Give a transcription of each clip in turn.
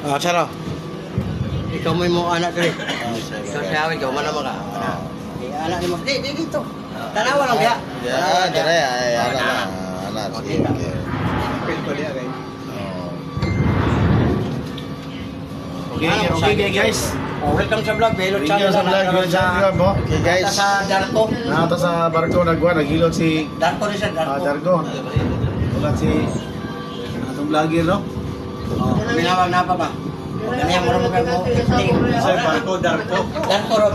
Ah, saro. Ikaw mo mo anak diri. Ah, sige. Ikaw awit, ikaw man naman ka. Anak. Anak ni mo. Di, di dito. Tanawa lang ya. Ya, dire ay ana na. Ana Okay. sige. Okay, okay okay, guys. Oh, welcome sa vlog. Hello, Thank you sa vlog, Hello Channel mo. Okay guys. Sa Darko. Nakata sa barko nagwa naghilot si Darko rin siya, ah, Darko. Ulat si atong vlogger no. Oh, minawag na pa ba? Kanya mo rin mo team. Sa barko Darko. Darko ron.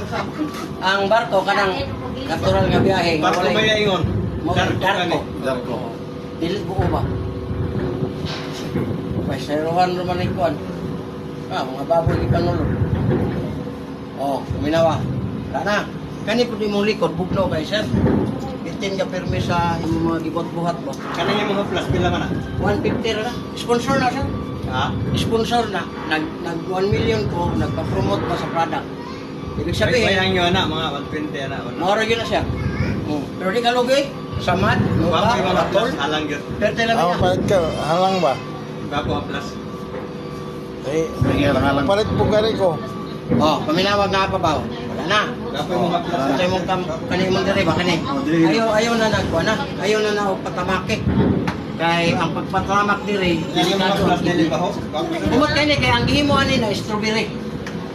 Ang barko kanang natural nga biyahe. Barko may ingon. Mo Darko. Darko. Dili buo ba? May seruhan naman ni Kwan. Ah, mga baboy di pangulo. Oh, kuminawa. Wala na. Kani po di mong likod, bugno kay sir. Bitin ka permi sa imong mga gibot-buhat ba? Kanang yung mga plus pila man 150 ra na. Sponsor na siya. Ha? Sponsor na. Nag, nag 1 million ko, nagpa-promote pa sa product. Ibig sabihin, nyo na mga 120 na. Maura yun na siya. Oh. Pero di ka lugi. Samad. Nuka. Matol. halang gyud. Perte lang niya. palit ka, halang ba? Ang plus. Eh, palit po gari ko. Oh, paminawag nga pa ba? Wala na. Yung mga plus. Sa imong kam kani imong diri ba kani? Ayaw ayaw na nagkuha na. Ayaw na na patamake. Kay ang pagpatamak diri, ba ho? Umot kay ni kay ang gihimo ani na strawberry.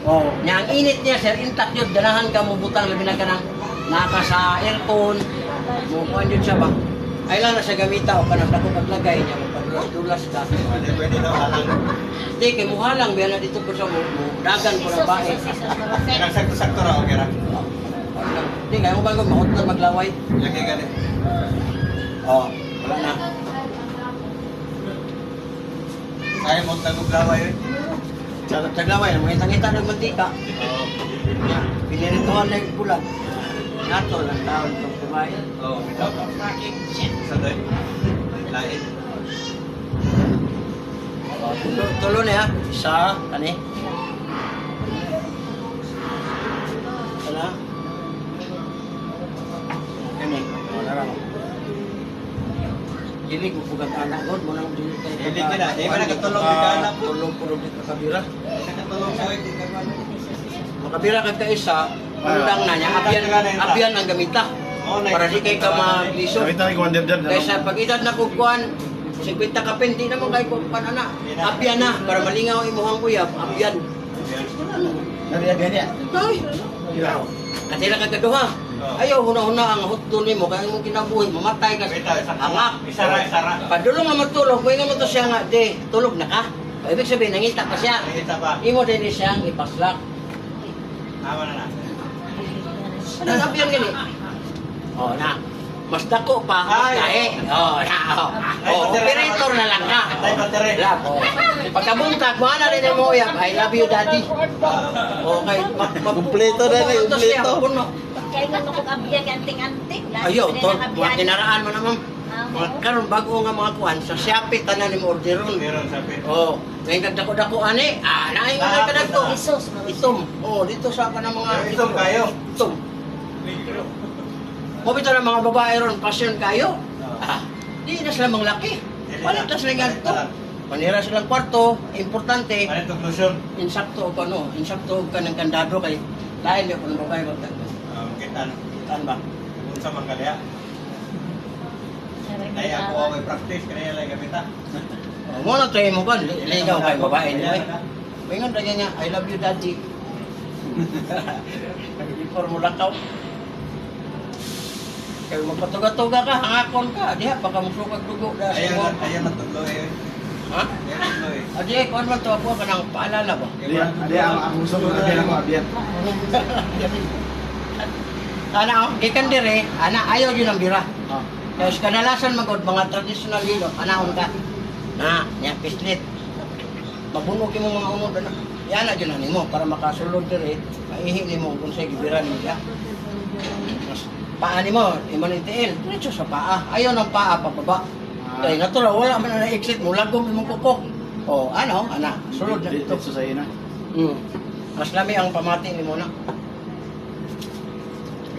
Oh, nya ang init niya sir intact yun ganahan ka mo butang labi na kanang naka sa aircon. Mo kuan yun siya ba? Ay lang na sa gamita o kanang dako paglagay niya mo dulas ka. Pwede daw halang. Di kay muha lang biya na dito ko sa mo, dagan ko na bae. Kanang sakto-sakto ra okay ra. Di kay mo bago mahot na maglaway. Lagi gani. Oh, wala na. Kaya mo tagog laway eh. Sa taglaway na mga ngita ng mantika. Oo. Pinirituhan na yung bulan. Nato lang taon itong kumain. Oo, bitaw. Sa doy. Lain. Oh, tulo, na ya. Isa, kani. Ano? Kani. Oh, narang. Dili ko pugat anak ko, mo nang dili kay Dili ka na, di ba nakatulog di ka anak mo? Tulong puro di ka kabira. Nakatulong sa di ka. Makabira ka ka isa, undang na niya, abyan, abyan ang gamita. Para di kay ka magliso. Ko. Kaysa pag edad na kukuan, 50 ka pen, di naman kayo kukuan ana. Abyan na, para malingaw imuhang uyab, abyan. Nabiya ganyan. Tay, kasi na kagaduha. Ayaw, huna-huna ang hutdo ni mo, kaya mong kinabuhi, mamatay ka sa hangak. Isara, isara. Padulong nga matulog, kung mo to siya nga, di, tulog na ka. Ibig sabihin, nangita pa siya. Nakita pa. Imo din siyang ipaslak. Tama na na. Ano sabi yan gani? Oh, na. Mas dako pa. Ay. Ay. Oh, na. Oh, oh operator na lang na. Tay battery. Lab. Oh. Pagkabuntag, mo na rin mo yan. I love you, daddy. Okay. Kumpleto na rin, kumpleto. Kaya nga nung abiyag anting-anting. Ayaw, to. Mga tinaraan mo naman. Mga karon bago nga mga kuhan, sa Shopee, tanan ni mo orderon. Meron sabi. Oh, ngayon kagdako-dako ani. Ah, naay mo na kadagto. Isos. Itom. Oh, dito sa kanang mga Itom kayo. Itom. Bitaw ng mga babae ron, pasyon kayo. Ah, di na sila mga laki. Palit na sila ganito. Manira silang kwarto, importante, Ano itong lusyon? insakto o ano, insakto ka ng kandado kay lain niyo kung babae magtagpo. Um, kita. Taan ba? Kung sa mangkalya. Ay ako ako may practice. Kaya lang gamita. Oh, mo na tayo mo kan, ligaw kay babae eh. Mingon ra niya, I love you daddy. Formula ka. Kaya magpatuga-tuga ka, hangakon ka, diha baka musukag dugo mo. na, ayaw na tuloy eh. Ha? Ayaw na tuloy. Adi, kuan man to ako kanang paalala ba? Adi, ang gusto ko na ako abiyan. Ana, oh, gikan dire, ana ayaw yun ang bira. Ah. Kaya sa kadalasan magod mga traditional yun, anahon ka. Na, niya pislit. Mabunog yung mga unod na. Yan na dyan mo para makasulod dire, maihi mo kung sa gibira ni siya. Mas paa ni mo, iman itiil, diretso sa paa. Ayaw ng paa pababa. Ah. Kaya natural, wala man na exit mo, lagom imong kukok. O, ano, ana, sulod na dito. Dito sa ina. Hmm. Mas lami ang pamati ni Mona.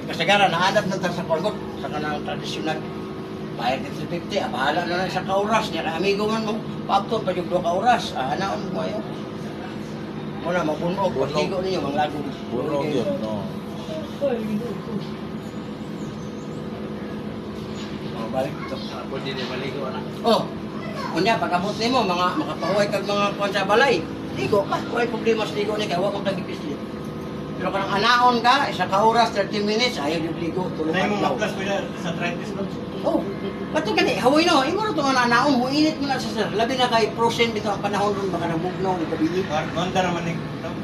Kasagaran, naadap na tayo sa Kolgot, sa kanang tradisyonal. Bayad ka 350, ah, bahala na lang sa kauras. Niya amigo man mo, papto, pa yung dua kauras. Ah, naon mo yun. Muna, mabunog. Bunog. Pagtigo ninyo, manglago. Bunog yun, no. Oh, balik ito. Pwede din maligo na. Oh, kunya pagabot nimo mga makapahuay kag mga kuan sa balay. Ligo pa, wala problema sa ligo ni kay wa man kagipislit. Pero kanang anaon ka, isa ka oras, 30 minutes, ayaw yung ligo. tulog Nay mo maplas pwede sa arthritis mo. Oh, bato gani, haway no, imo ro tong anaon, mo init mo na sa sir. Labi na kay frozen dito ang panahon ron baka nabugnaw ni gabi. Gonda naman ni.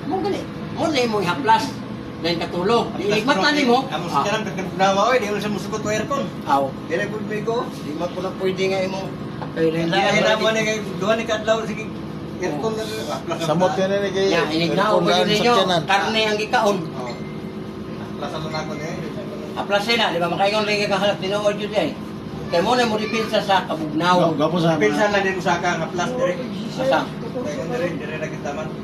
Mo gani, mo na imo ihaplas. Dahil katulog. Di iligmat na nimo. Amo Ah, sa kanang pagkanawa oy, di mo sa musugot o aircon. Aw, Dire pud mi ko. di man ko na pwede nga imong kay Lahira mo ni kay duha ni kadlaw sige. Aircon na aplas. Samot yan eh kay Ya, inignao ko yun ninyo. Karne ang gikaon. Oh. Aplasan mo na ako ni. Aplasin na, di ba? Makaingon rin ka kahalap, tinuod yun eh. Kaya mo na mo dipinsa sa kabugnaw. Gapo sa Pinsan na din usaka nga plus dire. Asa?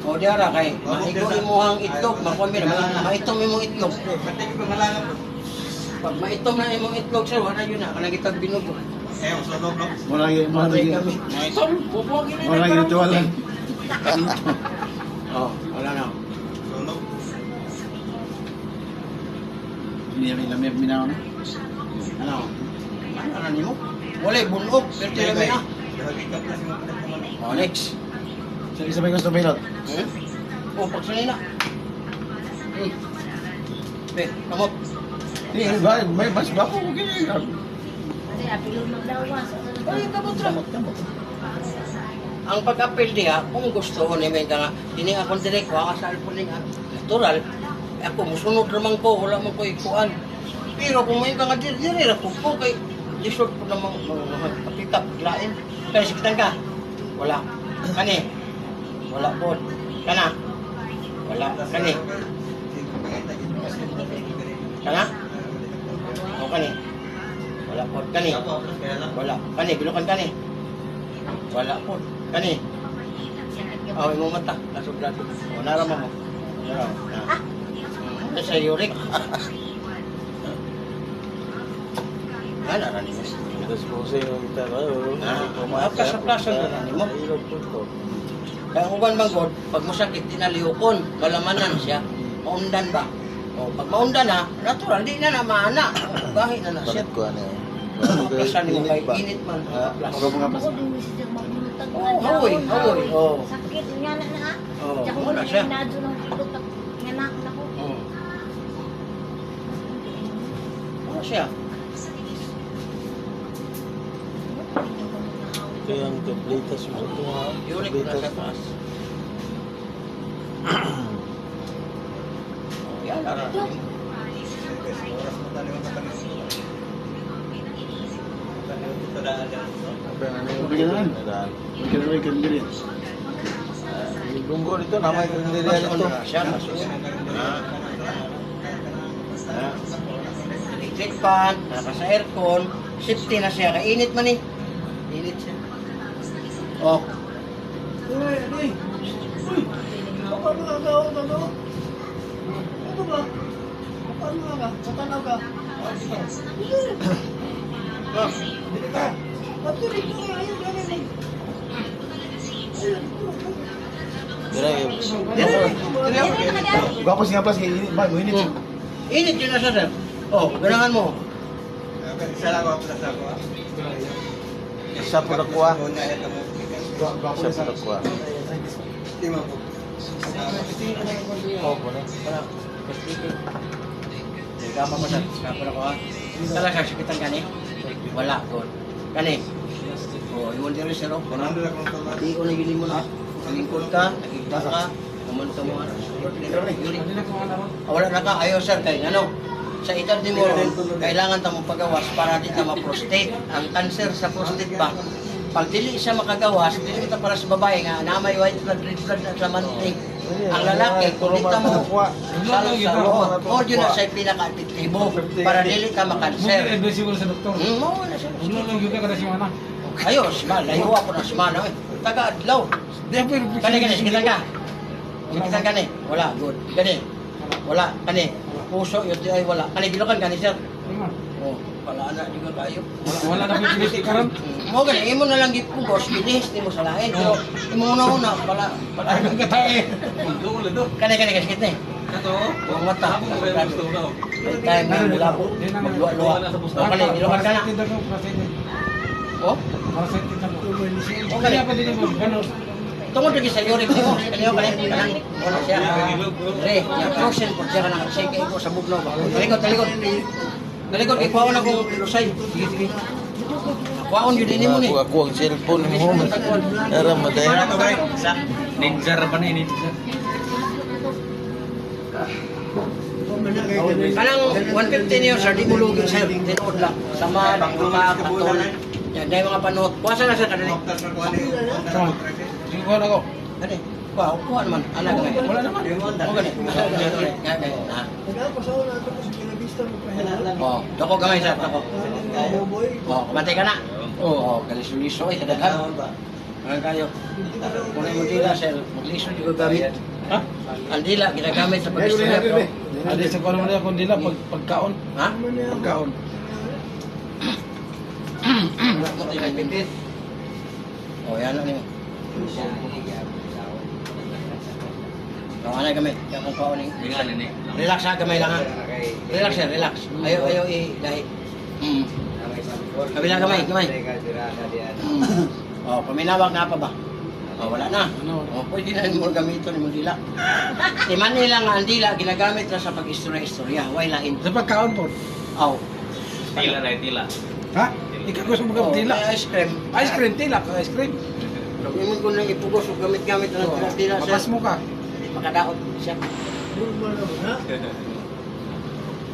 O di ara kay, maiko mo ang itlog, makomi na, ma- maitom imong itlog. Pati ko ngalangan. Pag maitom na imong itlog, sir, wala yun na, kanang kitag binugo. Eh. Mura lagi, mura Patay lagi. kami. Maitom, bubogin na Mura lagi ritual lang. Oh, wala na. Sunog. Hindi namin lamig minaw na. Ano? Ano na nimo? Wala, bunog, pero tira na. Lagi ka plus mo pinag naman. O, next. Sa pilot. Hmm? O, pagsanay na. Hmm. Be, kamot. Hindi, ba, may bas ba ko kini. Kasi apilog magdawas. Ay, kamot ra. Ang pag-apel diha, kung gusto ko ni may nga, dini akong direct, waka sa alpon nga. Natural, ako musunod naman ko, wala man ko ikuan. Pero kung may nga diri, diri ra po kay lisod po namang mga pakita, lain. Kaya sikitan ka, wala. Kani, wala po. Kana, wala. Kani, kana, o kani. Wala po. Kani, wala. Kani, bilukan kani. Wala po. Kani. Oh, imong mata. Nasuglat. O, narama mo. Narama. Na. Ito sa uric. Ah, narani mo. Tapos po sa iyo kita. Ah, kasaplasan na lang mo. Ilog po to. Kaya kung ban manggod, pag masakit, tinaliyokon. Malamanan siya. Maundan ba? O, pag maundan na, natural, di na na maana. Bahay na na siya. Bakit ko ano yun? Kasan mo kay Init man. Ah. Ako mga pas. Oo, hawoy, hawoy. Sakit nga na na. Oo, Tsaka wala siya. na nadyo ng. Nga na ako. Oo. Wala siya. Kaya ang tabletas ito sa taas. Yan, narani mo. Bigyan Bigyan na ikan diri. Lunggo dito namay kan diri Mas ito. ano na siya, mas Ah. Ah. Electric fan, naka sa aircon, safety na siya. Kainit man eh. Init siya. Oh. Uy, uy. Uy. Baka nakakaw na to. Ano ba? Paano nga ka? Sa tanaw ka? Ah, dito ka. Ba't dito ka? Ayun, eh. Ayun. Dito, dito. Gwapo siya plus init ba, init. Hmm. Init yun na siya, sir. Oh, ganahan mo. Isa lang ako sa ako. Sa po na kuha. Una ito mo. Na kuha. Timo po. Oh, po na. Gama mo sa kapon ako ha. Talaga sakitan kani? Wala ko. Kani. Oh, iwan diri sir. oh. Kunando na kung tama. Di ko na yun mo na. Lingkod ka, nakita ka, kumunta mo Wala na ka, ayaw sir, kay ano. Sa edad ni mo, kailangan tamo pagawas para di ta ma-prostate. Ang cancer sa prostate ba, pag dili siya makagawas, dili ito para sa babae nga, na may white blood, red blood na sa mantig. Ang lalaki, kung di ta mo, sa mo, mo yun na siya pinaka-epektibo para dili ka makanser. Mungkin advisable sa doktor. Hmm, mo na siya. Uno lang juga kada si mana. Ayos, ma, layo ako na semana. Eh. Taga-adlaw. Kani, kani, sikitan ka. Sikitan kani. Wala, good. Kani. Wala, kani. Puso, yun ay wala. Kani, bilokan kani, sir. Oh, pala na di ka kayo. Wala, na pipiliti ka ron. Mo gani imo na lang gipugos, gilihis nimo sa lain. Pero imo na una pala pala Ang katae. Ulit doon. kani kani kasket ni. Kato. Ang mata. Ako mo ba gusto daw? Time na mulabo. Magluwa-luwa. O kani, ilukan ka na. Parasitin ako, parasitin. Oh, Parasitin ako. o Kaya pa din mo, ganun. Tungod lagi sa uric mo. Kani o kani kanang wala siya. Re, ya frozen po siya say kay ko sa ba. Talikod, talikod. Talikod kay kuwaon ako lusay. Sige, sige. Kuwaon yun din mo ni. Ako ang cellphone mo. Ara. Wala to guys. Sa ninja ra pa ni ninja. Kanang 150 niyo sir, di mo lugi sir. Tinood lang. Sama, mga katon. Yan, dahil mga panot. Kuwasa na sir. Sige ko na ako. Kani, kuha, kuha naman. Anak nga. Wala naman. O gani. Nga, nga. Ha? Oh, dako gamay sir, dako. Oh, kamatay ka na. Oh, kalisuliso ay kadaghan. Ang kayo. Kung mo dila sir, magliso di ko gamit. Ha? Ang dila ginagamit sa pag-istorya bro. Adi sa kuno mo na kung dila pag pagkaon. Ha? Pagkaon. Oh, yan na niyo. Oh, ano gamit? Yung kung ni. Relax ha, gamay lang ha. Relax sir, relax. Ayaw, ayaw i... Dahil... Mm. Kabila gamay, gamay. Mm. Oh, paminawag nga pa ba? Oh, wala na. Ano? Oh, pwede na mo gamiton mo dila. Di man nila nga ang dila ginagamit na sa pag-istorya-istorya. Why lain? Sa pagkaon po. Aw. Tila na tila. Ha? Ikaw gusto mo Oh, gamit dila. may ice cream. Ice cream, tila ice cream. Imun ko nang ipugos o gamit-gamit na Oh, ng dila Mabas sir. mo ka. Makadaot siya.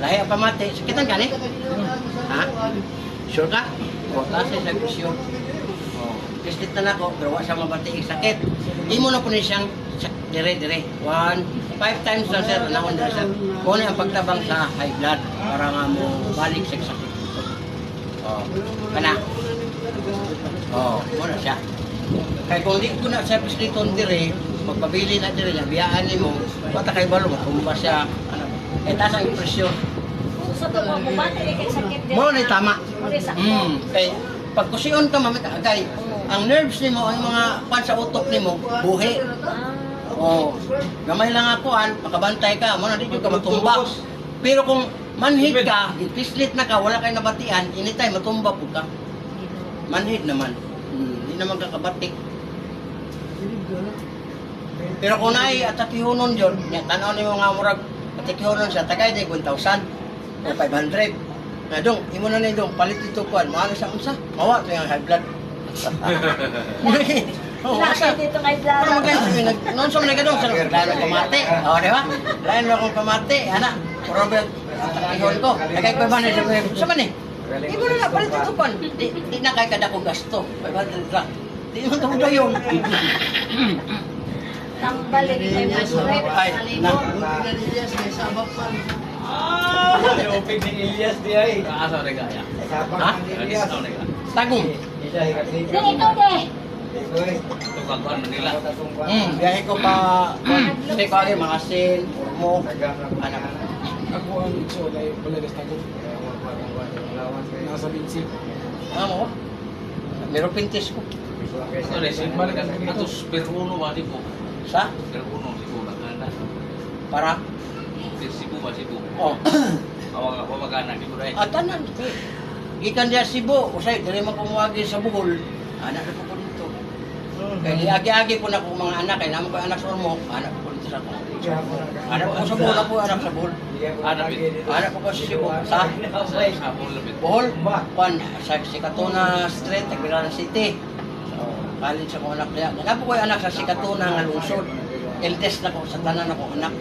Lahi ang pamati. Sakitan ka ni? Ha? Sure ka? O, kasi sa sure. Kislit na nako, pero wala siya mabati sakit. Imo na po ni siyang dire-dire. One, five times na sir, na sir. Kung ang pagtabang sa high blood, para nga mo balik sa sakit. Oh, kana. Oh, muna siya. Kaya kung di ko na siya pisliton dire, magpabili na dire, biyaan ni mo, bata kay balo, matumba siya. Ano, eh, taas ang impresyon. Sa to mo bumati kay sakit din. Mo na tama. Mm, kay pag kusion ka mamit agay, ang nerves nimo, ang mga pan sa utok nimo, buhi. Ah. Oh, gamay lang ako an, makabantay ka, mo na dito ka matumba. Pero kung manhid ka, pislit na ka, wala kay nabatian, anytime matumba po ka. Manhid naman. Hmm, Hindi naman kakabatik. Pero kung naay atakihonon yun, niya, tanaw ni mga murag atakihonon siya, tagay day 1,000 o 500. Na dong, imo na ni dong, palit dito kuan, maano sa unsa? Mawa to yung high blood. Oh, asa? Nakita dito kay Pero Clara. magkaya nag nonsom na gadong sa lain ko pamati. Oh, di ba? Lain mo akong pamati, ana. Robert, ihon ko. Kaya ko ba na sa man eh? Di mo na palit ito pan. Di, di na kay kada ko gasto. 500 lang. Di mo to dayon. Tambalik kay Mas Red. Ay, na. Open ni Elias di ay. Asa na gaya. Ha? Elias na gaya. Tagong. Dili ikaw de. Tukang kuan Manila. Hmm, biyahe ko pa. Kasi ko ay mga sin, urmo, anak. Ako ang itso dahil balagas tago. Nasa binsi. Ano mo? Meron pintis ko. Sorry, sin balik atus per uno ba tipo. Sa? Per uno tipo magana. Para? Sibu ba sibu. Oh. Awang ako magana di ko dai. At tanan. Gikan dia Cebu, usay dili man sa Bohol. Anak na ko dito. Kaya agi-agi ko na ko mga anak, kaya naman ko anak sa Ormoc, anak ko dito sa Anak ko sa Bohol, ako anak sa Bohol. Ada bit. Anak ko sa Cebu, sa Sabon lebih. Bohol, pan, sa Sikatuna Street, Tagbiran City. College ako anak niya. Napo ko anak sa Sikatuna nga lungsod. Eldest na ko sa tanan ako anak.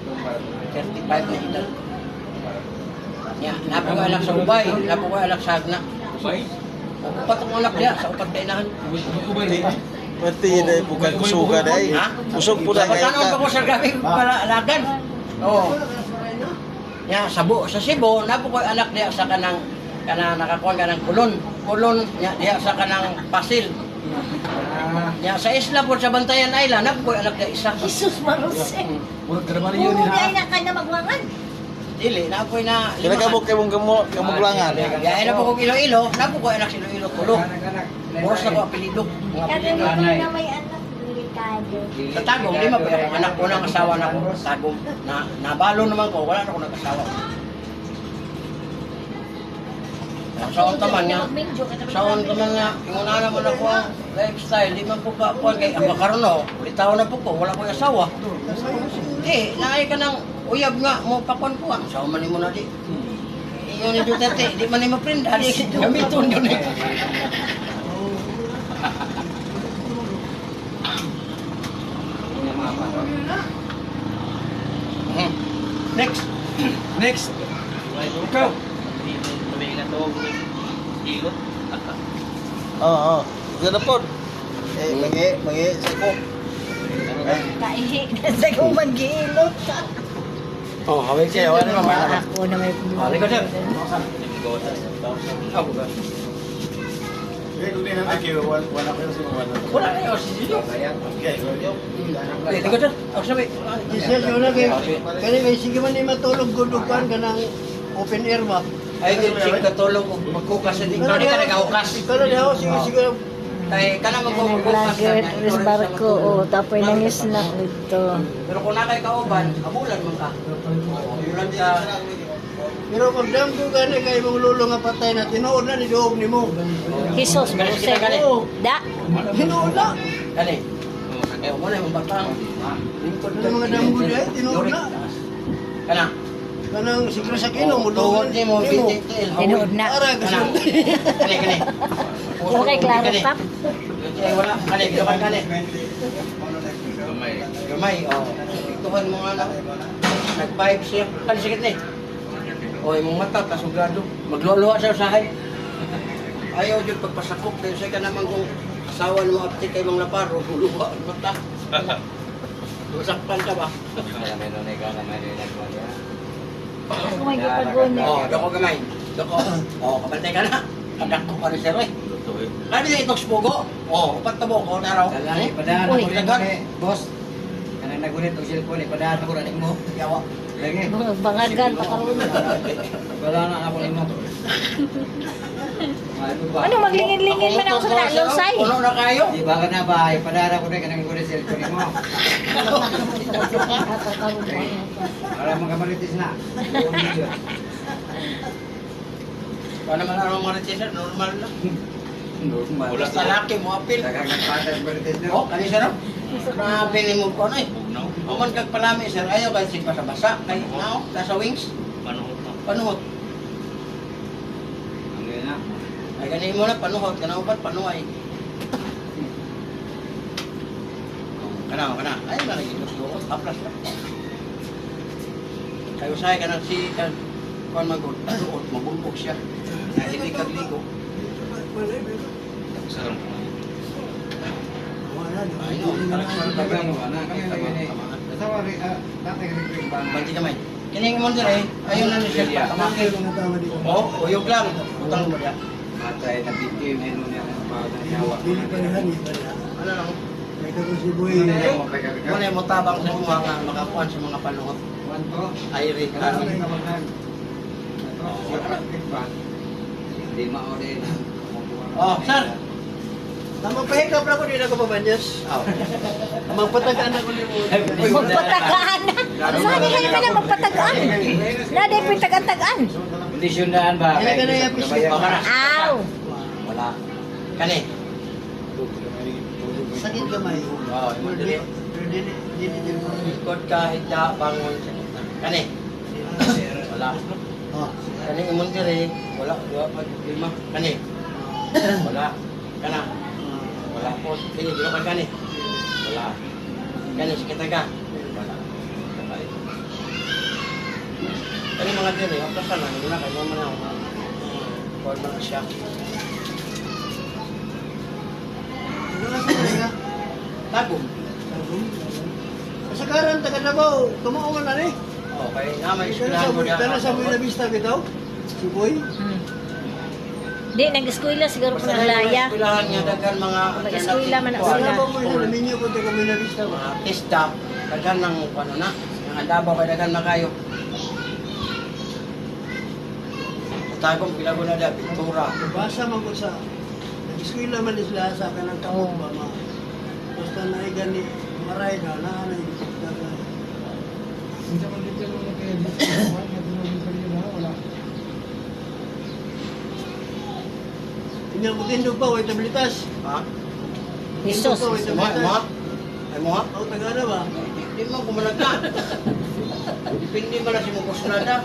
35 na edad. Ya, napo ko anak sa Ubay, napo ko anak sa Agna. Upat ang anak niya sa upat na inahan. Pati yun ay bukan kusuga day. Ha? Kusog po na ngayon ano pa ko ka. sa gabi para alagan. Oo. Ya, sa Bu, sa Cebu, napo ko anak diya sa kanang kanang nakakuha ka ng kulon. Kulon niya diya sa kanang pasil. Ya, sa isla po sa Bantayan Island, napo ko anak diya isa. Jesus Marose. Huwag ka naman Puro yun. gaya na ka na magwangan. Dili, napo na Kinakamok kay mong kamo kamuglangan. Ya, na po ko Iloilo, napo ko anak si Iloilo tulo. Boros na ko apelido. Mga apelido. Kagamitin na may anak. Sa Tagum, lima pa yung anak ko ng asawa na ko. Tagum, na, nabalo naman ko, wala na ako nag-asawa. Sa unta man nga, sa unta man nga, yung una naman ako ang lifestyle, di man po ka po, kay ang makaroon no, ulitaw na po ko, wala ko asawa. Eh, naay ka ng uyab nga, mo pakon ko, ang asawa man mo na di. Iyon ni Duterte, di man ni maprinda, di gamiton yun eh. Hmm. Next. Next. Ikaw. Oo, oo. Gana po. Eh, magi, magi sa ko. Kaihi na sa kong mag-iilot. Oh, hawig kayo, wala naman ba? Ako na may Oh. Oh, bukas. Eh, kung di naman kayo, wala wala kayo sa wala. Wala na yun, si Silo. Okay, Eh, likod sir. Ako sabi. Isa siya na kay kani may sige man ni matulog gudugan ka ng open air ba? Ay, di sige katulog og magkukas sa di. Ikaw di ka nagaukas. Pero di ako sige sige Kay kana magkukas Vlogger, Chris Barco, o tapoy ng snack dito. Pero kung na kay kauban, abulan man ka. Abulan ka. pero pag dam ko gani kay mong lulo nga patay na tinuod na ni duog nimo. Jesus Galit kita, galit. Marose. Da. Tinuod na. Kani. Oh, mo na yung batang. Ang mga damgo di ay tinuod na. Kana. Kanang siguro sa kilo mo Tuwod duog ni mo bititil. Tinuod na. Ara kasi. Kani kani. Okay, klaro. Pap. Eh, wala. Kani, gaman kani. Gamay, oh. Ituhan mo nga na. Nag-vibe siya. Kani sikit ni. O, imong mata, kasugado. Magluluwa siya sa hay. Ayaw dyan pagpasakop. Dahil siya ka naman kung asawa mo apti kay mga laparo, luluwa ang mata. Masakpan ka ba? Ako may gipaguna. Oo, oh, dako gamay. Dako. Oh, kapantay ka na. Kadak ko ka rin sir, eh. Kani na itong spugo. Oh, upat na buko na raw. Kalani, padaan Uy. ako rin mo boss. Kanang nagunit ang cellphone eh, padaan ako rin mo. Yawa. Lagi. Bangagan pa karon. Wala na ako rin mo. Ano? Ano maglingin-lingin man ako sa talusay. Puno na kayo. Di ba ka na ba? eh, Padaan ako rin kanang nagunit cellphone mo. Para mga maritis na. Paano man ang mga sir, normal lang. Normal. Basta laki mo apil. Nakakagpatas maritis na. Oh, kani sir. oh. Grabe ni mo ko ay. Uman kag palami sir, ayaw kay sig basa-basa kay now nasa wings. Panuhot. Panuhot. Ano yun na? Ay gani mo na panuhot kana upat panuay. Kana kana. Ay na lagi gusto. Aplas lang. Kayo say kana si kan kon magod. Mabumbog siya. Na hindi kag ligo. Ay no, Tagang mo na. Kami na yun eh. Asawa rin, ah, dati rin rin ba? Banti kamay. Kining mo dire, ayaw na ni siya patamakil. Oh, uyog lang. Utang mo diya. Matay na video yung menu niya ng mga nyawa. Dili pa pa. Ano lang? Kay ka ko si boy. Ano? Muna mo tabang sa mga makakuan sa mga to. Ay rin Ano pa. Hindi maorin. Oh, sir. Namang pahikap na ko di na ko pabanyas. Oh. Amang patagaan ako ni mo. Magpatagaan na. Saan kayo ka na magpatagaan? Naday pitagan-tagaan. Kondisyonan ba? Kaya ka na yung na. Aw. Wala. Kani. Sakit kamay. Oh. Pero dili. Ikot ka hita bangon Kani. Wala. Oh. Kani imong dire, wala dua pa lima. Kani. Wala. Kana. Wala po. Sini, gila pa gani? Wala. Gani, si kitaga? Wala. Kapalit. Kani eh. mga diri, haplasan na. Gila kayo mga na. Kuhan mga siya. Tagong. Tagong. Kasagaran, taga Davao. Tumaungan na ni. Okay, naman. Ito na sa Buena Vista bitaw. Si Boy. Hmm. Di, nag-eskwela siguro po Basta ng na laya. eskwelahan niya daghan mga Mag-eskwela man ako sila. Wala ba mo ina naminyo ko taga Buena Vista ba? Daghan ng ano na. Yung andabaw kay daghan makayo. Tagong pila ko na da, Pintura. Basa man ko sa nag-eskwela man sila sa kanang kamot ba ma. Basta na gani maray na na na yung mga kaya dito. Wala na din sa kanila, wala. Inya mo tindog pa way tablitas. Ha? Pa, way Mo, mo? Ay mo? ha? Ako taga na ba? Di mo kumalag ka. Dipindi mo na si mong kusnada.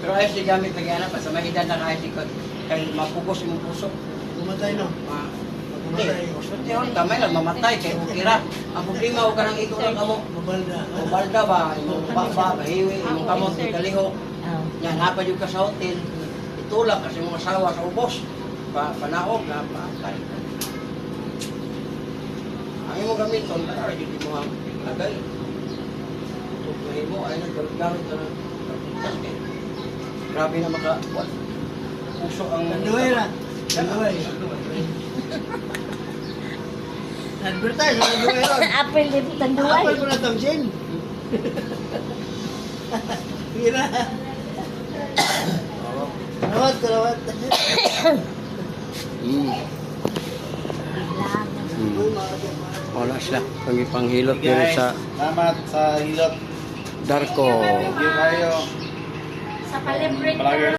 Pero ayos di gamit lagi anak, sa may edad na kahit ikot. Kaya mapugos yung puso. Kumatay no. Kumatay. Hindi, kusnada yun, kamay lang, mamatay, kaya ukira. Ang problema, huwag ka nang ikaw lang kamo. Mabalda. O balda ba, imong baba, bahiwi, imong kamot, kaliho. Oh. Yan, napad yung ka sa hotel. Itulak kasi mga asawa sa ubos. Pa, panaog na, patay. Ang imong gamiton, para hindi mo ang lagay. Tutuhin mo, ay naggamit ka ng pagpuntas kay. Grabe na maka, what? Puso ang... Tanduay ra. Tanduay. Advertise sa tanduay ron. Apple din tanduay. Apal ko na tamsin. Hira. Oo. Kalawat, kalawat. Mm. Mga Wala sila. Pangipanghilot pero Guys, sa salamat sa hilot. Darko. Thank you kayo. Sa palibre Palagi